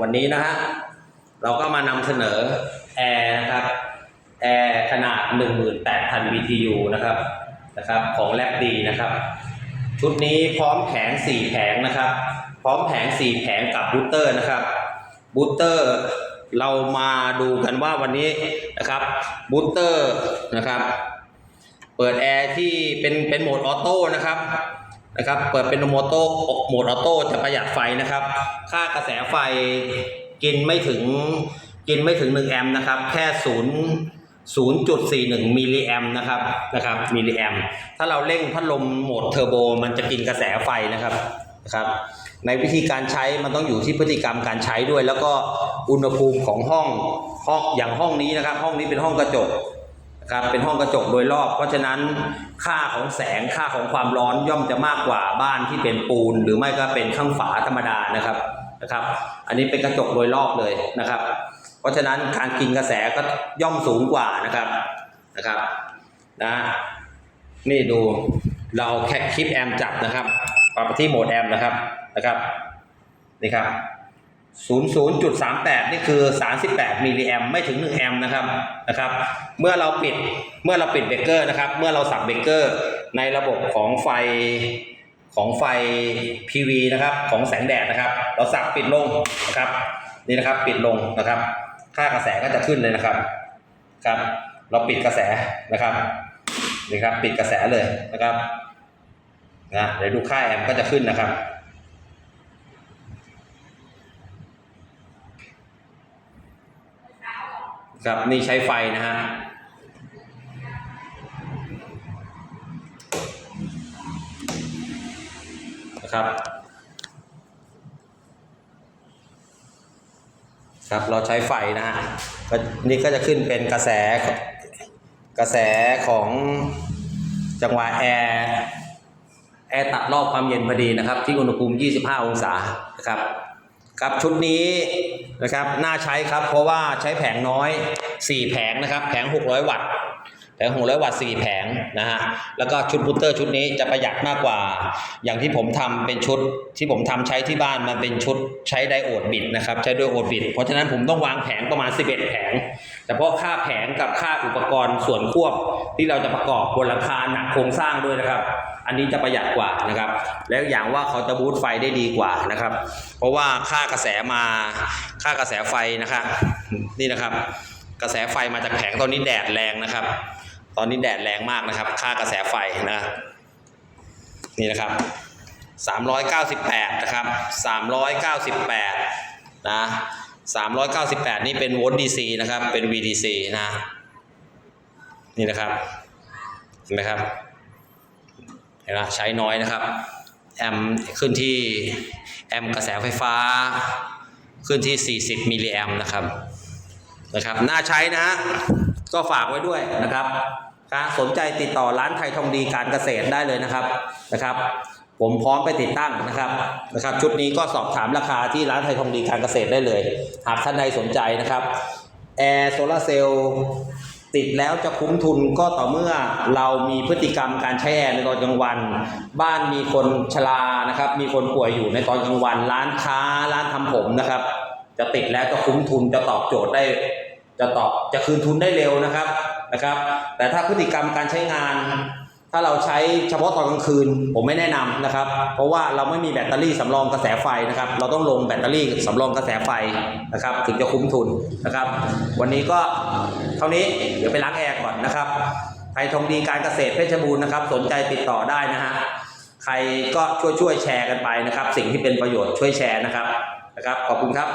วันนี้นะฮะเราก็มานำเสนอแอร์นะครับแอร์ขนาด 18,000 BTU นะครับนะครับของแลบดีนะครับ ชุดนี้พร้อมแผง 4 แผงนะครับ พร้อมแผง 4 แผงกับบูตเตอร์นะครับบูตเตอร์เรามาดูกันว่าวันนี้นะครับบูตเตอร์นะครับ เปิดแอร์ที่เป็นเป็นโหมดออโต้นะครับ นะครับ เปิดเป็นโหมดโต้โหมดออโต้จะประหยัดไฟนะครับ ค่ากระแสไฟกินไม่ถึงกินไม่ถึง 1 แอมป์นะครับ แค่0 0.41 มิลลิแอมป์นะครับนะครับมิลลิแอมป์ถ้าเราเร่งพัดลมโหมดเทอร์โบ มันจะกินกระแสไฟนะครับนะครับ ในวิธีการใช้มันต้องอยู่ที่พฤติกรรมการใช้ด้วย แล้วก็อุณหภูมิของห้องห้องอย่างห้องนี้นะครับ ห้องนี้เป็นห้องกระจก ครับเป็นห้องกระจกโดยรอบ เพราะฉะนั้นค่าของแสงค่าของความร้อนย่อมจะมากกว่าบ้านที่เป็นปูน หรือไม่ก็เป็นข้างฝาธรรมดานะครับนะครับ อันนี้เป็นกระจกโดยรอบเลยนะครับ เพราะฉะนั้นการกินกระแสก็ย่อมสูงกว่านะครับนะครับนะนี่ดูเราแค่คลิปแอมจับนะครับปรับไปที่โหมดแอมนะครับนะครับนี่ครับ 00.38 นี่คือ 38 มิลลิแอมไม่ถึง 1 แอมนะครับนะครับ เมื่อเราปิดเมื่อเราปิดเบรกเกอร์นะครับ เมื่อเราสับเบรกเกอร์ในระบบของไฟของไฟ PV นะครับ ของแสงแดดนะครับ เราสับปิดลงนะครับนี่นะครับปิดลงนะครับ ค่ากระแสก็จะขึ้นเลยนะครับครับ เราปิดกระแสนะครับนี่ครับปิดกระแสเลยนะครับนะเดี๋ยวดูค่าแอมก็จะขึ้นนะครับ ครับนี่ใช้ไฟนะฮะนะครับ ครับเราใช้ไฟนะฮะนี่ก็จะขึ้นเป็นกระแสกระแสของจังหวะแอร์แอร์ตัดรอบความเย็นพอดีนะครับ ที่อุณหภูมิ 25 องศานะครับ ครับชุดนี้นะครับน่าใช้ครับเพราะว่าใช้แผงน้อย 4 แผงนะครับ แผง 600 วัตต์ แผง600วัตต์4แผงนะฮะแล้วก็ชุดบูตเตอร์ชุดนี้จะประหยัดมากกว่า อย่างที่ผมทำเป็นชุดที่ผมทำใช้ที่บ้านมันเป็นชุดใช้ไดโอดบิดนะครับใช้ด้วยโอดบิดเพราะฉะนั้นผมต้องวางแผงประมาณ 11 แผง แต่เพราะค่าแผงกับค่าอุปกรณ์ส่วนควบ ที่เราจะประกอบบนหลังคาหนักโครงสร้างด้วยนะครับ อันนี้จะประหยัดกว่านะครับ แล้วอย่างว่าเขาจะบูตไฟได้ดีกว่านะครับ เพราะว่าค่ากระแสมาค่ากระแสไฟนะครับนี่นะครับ กระแสไฟมาจากแผงตอนนี้แดดแรงนะครับ ตอนนี้แดดแรงมากนะครับ ค่ากระแสไฟนะ นี่นะครับ398นะครับ398นะ398 นี่เป็นโวลต์ DC นะครับ เป็น VDC นะ นี่นะครับเห็นไหมครับเห็นไหมใช้น้อยนะครับ แอมขึ้นที่แอมกระแสไฟฟ้า ขึ้นที่ 40 มิลลิแอมนะครับนะครับ น่าใช้นะฮะ ก็ฝากไว้ด้วยนะครับสนใจติดต่อร้านไทยทองดีการเกษตรได้เลยนะครับนะครับ ผมพร้อมไปติดตั้งนะครับนะครับ ชุดนี้ก็สอบถามราคาที่ร้านไทยทองดีการเกษตรได้เลย หากท่านใดสนใจนะครับแอร์โซลาเซลล์ติดแล้วจะคุ้มทุนก็ต่อเมื่อเรามีพฤติกรรมการใช้แอร์ในตอนกลางวัน บ้านมีคนชรานะครับ มีคนป่วยอยู่ในตอนกลางวัน ร้านค้าร้านทำผมนะครับ จะติดแล้วจะคุ้มทุนจะตอบโจทย์ได้ จะตอบจะคืนทุนได้เร็วนะครับนะครับ แต่ถ้าพฤติกรรมการใช้งาน ถ้าเราใช้เฉพาะตอนกลางคืน ผมไม่แนะนำนะครับ เพราะว่าเราไม่มีแบตเตอรี่สำรองกระแสไฟนะครับ เราต้องลงแบตเตอรี่สำรองกระแสไฟนะครับ ถึงจะคุ้มทุนนะครับ วันนี้ก็เท่านี้เดี๋ยวไปล้างแอร์ก่อนนะครับไทยทองดีการเกษตรเพชรบูรณ์นะครับ สนใจติดต่อได้นะฮะใครก็ช่วยช่วยๆแชร์กันไปนะครับ สิ่งที่เป็นประโยชน์ช่วยแชร์นะครับนะครับ ขอบคุณครับ